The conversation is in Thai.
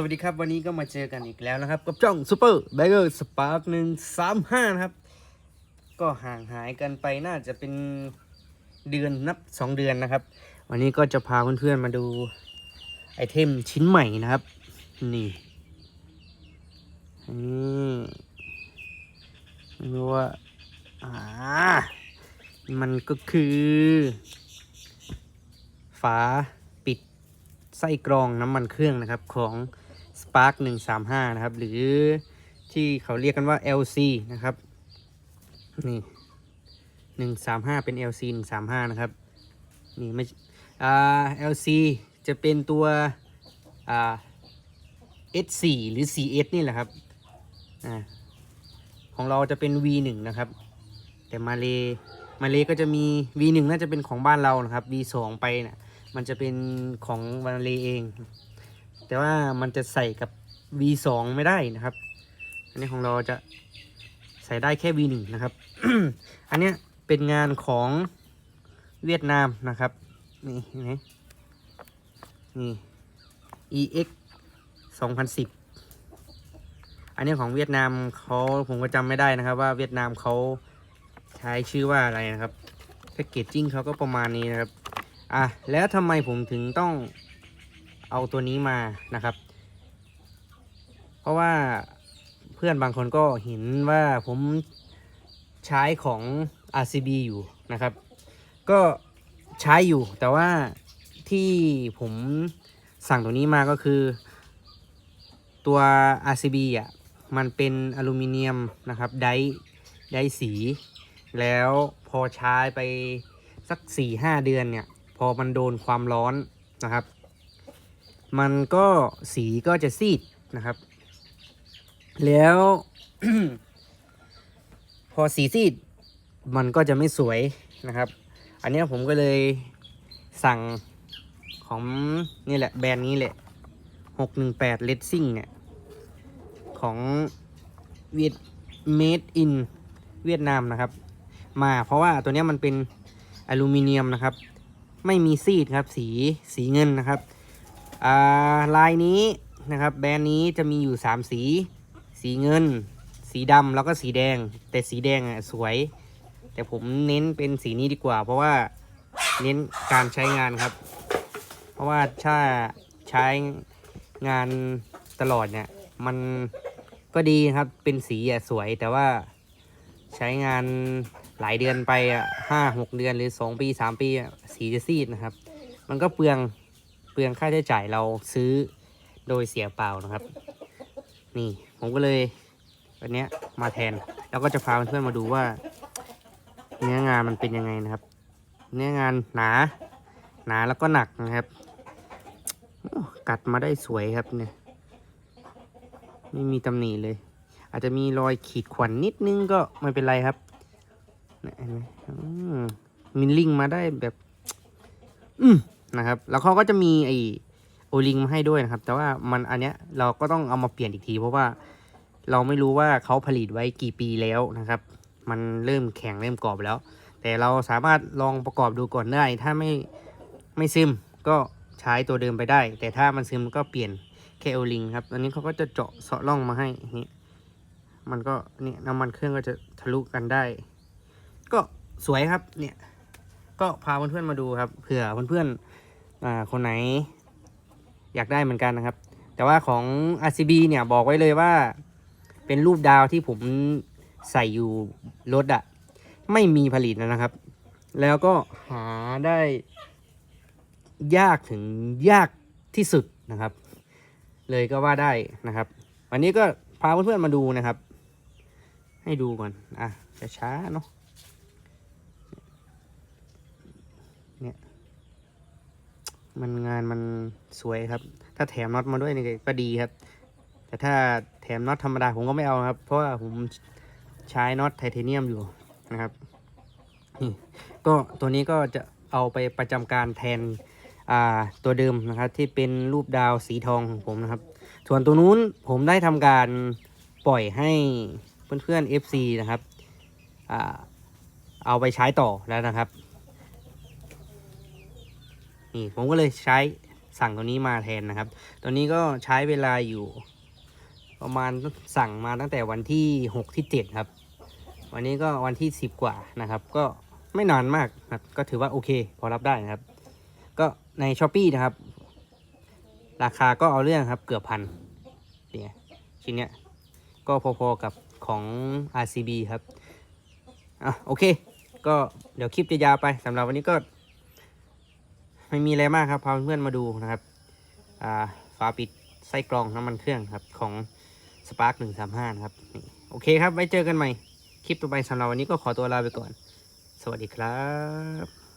สวัสดีครับวันนี้ก็มาเจอกันอีกแล้วนะครับ กับจ้องซูเปอร์แบเกอร์สปาร์คหนึ่งสามห้านะครับ ก็ห่างหายกันไปน่าจะเป็นเดือนนับสองเดือนนะครับ วันนี้ก็จะพาเพื่อนๆมาดูไอเทมชิ้นใหม่นะครับ นี่นี่ไม่รู้ว่าอ่ามันก็คือ ฝาปิดไส้กรองน้ำมันเครื่องนะครับของ Spark 135 นะครับ หรือที่เขาเรียกกันว่า LC นะครับ นี่ 135 เป็น LC 135 นะครับ นี่ไม่อ่า LC จะเป็นตัวอ่า S4 หรือ CS นี่แหละครับอ่าของเราจะเป็น V1 นะครับ แต่มาเลมาเลก็จะมี V1 น่าจะเป็นของบ้านเรานะครับ V2 ไปนะ่ะมันจะเป็นของมาเลเอง แต่ว่ามันจะใส่กับ V2 ไม่ได้นะครับ อันนี้ของเราจะใส่ได้แค่ V1 นะครับ อันเนี้ยเป็นงานของเวียดนามนะครับ นี่เห็นไหมนี่ EX 2010 อันนี้ของเวียดนามเขาผมก็จำไม่ได้นะครับ ว่าเวียดนามเขาใช้ชื่อว่าอะไรนะครับแพคเกจจิ้งเขาก็ประมาณนี้นะครับ อะ แล้วทำไมผมถึงต้อง เอาตัวนี้มานะครับ เพราะว่าเพื่อนบางคนก็เห็นว่าผมใช้ของ RCB อยู่นะครับ ก็ใช้อยู่แต่ว่าที่ผมสั่งตัวนี้มาก็คือ ตัว RCB อะมันเป็นอลูมิเนียมนะครับไดไดสี แล้วพอใช้ไปสัก4-5 เดือนเนี่ย พอมันโดนความร้อนนะครับ มันก็สีก็จะซีดนะครับ แล้ว พอสีซีด มันก็จะไม่สวยนะครับ อันนี้ผมก็เลยสั่งของนี่แหละแบรนด์นี้แหละ 618 r a c i n g เนี่ย ของเวียด made in เวียดนามนะครับ มาเพราะว่าตัวนี้มันเป็นอลูมิเนียมนะครับ ไม่มีซีดครับสีสีเงินนะครับ อ่าลายนี้นะครับแบรนด์นี้จะมีอยู่ 3 สี สีเงิน สีดำแล้วก็สีแดง แต่สีแดงอะสวย แต่ผมเน้นเป็นสีนี้ดีกว่า เพราะว่าเน้นการใช้งานครับ เพราะว่าถ้าใช้งานตลอดเนี่ยมันก็ดีครับเป็นสีอะสวยแต่ว่าใช้งานหลายเดือนไปอะห้าหกเดือนหรือสองปีสามปีอะสีจะซีดนะครับ มันก็เปลือง ลืองค่าใช้จ่ายเราซื้อโดยเสียเปล่านะครับ นี่ผมก็เลยวันนี้มาแทน แล้วก็จะพาเพื่อนๆมาดูว่า เนื้องานมันเป็นยังไงนะครับ เนื้องานหนา หนาแล้วก็หนักนะครับกัดมาได้สวยครับเนี่ย ไม่มีตำหนิเลย อาจจะมีรอยขีดข่วนนิดนึงก็ไม่เป็นไรครับเห็นไหมมมินลิงมาได้แบบ อืม นะครับ แล้วเขาก็จะมีไอโอลิงมาให้ด้วยนะครับ แต่ว่ามันอันเนี้ยเราก็ต้องเอามาเปลี่ยนอีกที เพราะว่าเราไม่รู้ว่าเขาผลิตไว้กี่ปีแล้วนะครับ มันเริ่มแข็งเริ่มกรอบแล้ว แต่เราสามารถลองประกอบดูก่อนได้ ถ้าไม่ไม่ซึมก็ใช้ตัวเดิมไปได้ แต่ถ้ามันซึมก็เปลี่ยนแค่โอลิงครับ อันนี้เขาก็จะเจาะเสาะร่องมาให้นี้มันก็เนี่ยน้ำมันเครื่องก็จะทะลุกันได้ ก็สวยครับเนี่ย ก็พาเพื่อนๆมาดูครับเผื่อเพื่อนๆอ่าคนไหน อยากได้เหมือนกันนะครับ แต่ว่าของ RCB เนี่ยบอกไว้เลยว่า เป็นรูปดาวที่ผมใส่อยู่รถอะไม่มีผลิตนะครับ แล้วก็หาได้ ยากถึงยากที่สุดนะครับ เลยก็ว่าได้นะครับ วันนี้ก็พาเพื่อนๆมาดูนะครับ ให้ดูก่อน อะช้าๆเนาะ เนี่ย มันงานมันสวยครับ ถ้าแถมน็อตมาด้วยนี่ก็ดีครับ แต่ถ้าแถมน็อตธรรมดาผมก็ไม่เอาครับ เพราะว่าผมใช้น็อตไทเทเนียมอยู่นะครับนี่ก็ตัวนี้ก็จะเอาไปประจำการแทนอ่าตัวเดิมนะครับที่เป็นรูปดาวสีทองของผมนะครับ ส่วนตัวนู้นผมได้ทำการปล่อยให้เพื่อนๆ FC นะครับอเอาไปใช้ต่อแล้วนะครับ นี่ผมก็เลยใช้สั่งตัวนี้มาแทนนะครับ ตัวนี้ก็ใช้เวลาอยู่ ประมาณสั่งมาตั้งแต่วันที่หกที่เจ็ดครับ วันนี้ก็วันที่สิบกว่านะครับ ก็ไม่นานมากครับ ก็ถือว่าโอเค พอรับได้นะครับ ก็ในช้อป e นะครับ ราคาก็เอาเรื่องครับเกือบพันเนี่ยชิ้นเนี้ยก็พอๆกับของ RCB ครับอะโอเค ก็เดี๋ยวคลิปจะยาวไปสำหรับวันนี้ก็ ไม่มีอะไรมากครับพาเพื่อนมาดูนะครับฝาปิดไส้กรองน้ำมันเครื่องครับของ Spark 135นะครับนี่โอเคครับไว้เจอกันใหม่ คลิปต่อไปสำหรับวันนี้ก็ขอตัวลาไปก่อน สวัสดีครับ